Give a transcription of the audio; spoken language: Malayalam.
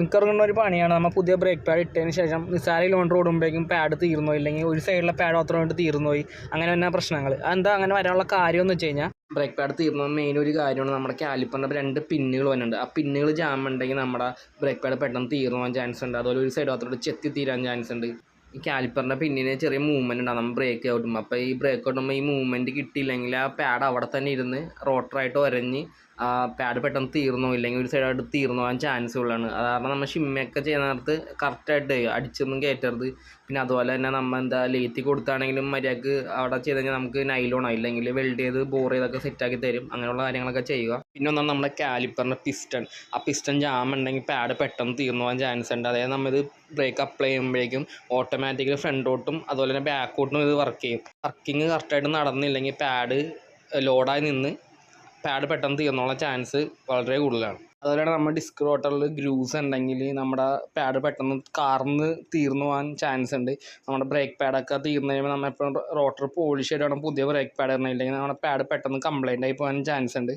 മിക്കവർക്കും ഒരു പണിയാണ്. നമ്മൾ പുതിയ ബ്രേക്ക് പാഡ് ഇട്ടതിന് ശേഷം നിസ്സാര കിലോമീറ്റർ ഓടുമ്പോഴേക്കും പാഡ് തീർന്നു അല്ലെങ്കിൽ ഒരു സൈഡിലെ പാഡ് മാത്രം കൊണ്ട് തീർന്നു പോയി. അങ്ങനെ തന്നെ പ്രശ്നങ്ങൾ അതെന്താ അങ്ങനെ വരാനുള്ള കാര്യം എന്ന് വെച്ച് കഴിഞ്ഞാൽ ബ്രേക്ക് പാഡ് തീർന്ന മെയിൻ ഒരു കാര്യമാണ് നമ്മുടെ കാലിപ്പറിന്റെ രണ്ട് പിന്നുകൾ വന്നിട്ടുണ്ട്. ആ പിന്നുകൾ ജാം ഉണ്ടെങ്കിൽ നമ്മുടെ ബ്രേക്ക് പാഡ് പെട്ടെന്ന് തീർന്നു ചാൻസ് ഉണ്ട്. അതുപോലെ ഒരു സൈഡ് മാത്രം ചെത്തി തീരാൻ ചാൻസ് ഉണ്ട്. ഈ കാലിപ്പറിന്റെ പിന്നിന് ചെറിയ മൂവ്മെന്റ് ഉണ്ടാകും നമ്മൾ ബ്രേക്ക് ഔട്ടുമ്പോൾ അപ്പോൾ ഈ ബ്രേക്ക് ഔട്ടുമ്പോൾ ഈ മൂവ്മെന്റ് കിട്ടിയില്ലെങ്കിൽ ആ പാഡ് അവിടെ തന്നെ ഇരുന്ന് റോട്ടറായിട്ട് ഉരഞ്ഞ് ആ പാഡ് പെട്ടെന്ന് തീർന്നോ ഇല്ലെങ്കിൽ ഒരു സൈഡ് അടുത്ത് തീർന്നു പോകാൻ ചാൻസ് ഉള്ളതാണ്. അത് കാരണം നമ്മൾ ഷിമ്മയൊക്കെ ചെയ്യുന്ന നേരത്ത് കറക്റ്റായിട്ട് അടിച്ചൊന്നും കയറ്റരുത് പിന്നെ അതുപോലെ തന്നെ നമ്മൾ എന്താ ലേത്തി കൊടുത്താണെങ്കിലും മര്യാദയ്ക്ക് അവിടെ ചെയ്ത് കഴിഞ്ഞാൽ നമുക്ക് നൈലോണോ ഇല്ലെങ്കിൽ വെൽഡ് ചെയ്ത് ബോർ ചെയ്തൊക്കെ സെറ്റാക്കി തരും. അങ്ങനെയുള്ള കാര്യങ്ങളൊക്കെ ചെയ്യുക. പിന്നെ ഒന്നാണ് നമ്മുടെ കാലിപ്പറിന്റെ പിസ്റ്റൺ ആ പിസ്റ്റൺ ജാം ഉണ്ടെങ്കിൽ പാഡ് പെട്ടെന്ന് തീർന്നു പോകാൻ ചാൻസ് ഉണ്ട്. അതായത് നമ്മളിത് ബ്രേക്ക് അപ്ലൈ ചെയ്യുമ്പോഴേക്കും ഓട്ടോമാറ്റിക്കലി ഫ്രണ്ടോട്ടും അതുപോലെ തന്നെ ബാക്കോട്ടും ഇത് വർക്ക് ചെയ്യും. വർക്കിംഗ് കറക്റ്റായിട്ട് നടന്നില്ലെങ്കിൽ പാഡ് ലോഡായി നിന്ന് പാഡ് പെട്ടെന്ന് തീർന്നുള്ള ചാൻസ് വളരെ കൂടുതലാണ്. അതുപോലെ നമ്മുടെ ഡിസ്ക് റോട്ടറിൽ ഗ്രൂസ് ഉണ്ടെങ്കിൽ നമ്മുടെ പാഡ് പെട്ടെന്ന് കാർന്ന് തീർന്നു പോകാൻ ചാൻസ് ഉണ്ട്. നമ്മുടെ ബ്രേക്ക് പാഡൊക്കെ തീർന്നു കഴിയുമ്പോൾ നമ്മൾ എപ്പോഴും റോട്ടർ പോളിഷ് ചെയ്തിടണം പുതിയ ബ്രേക്ക് പാഡ് ഇടണം. ഇല്ലെങ്കിൽ നമ്മുടെ പാഡ് പെട്ടെന്ന് കംപ്ലൈന്റ് ആയി പോകാൻ ചാൻസ് ഉണ്ട്.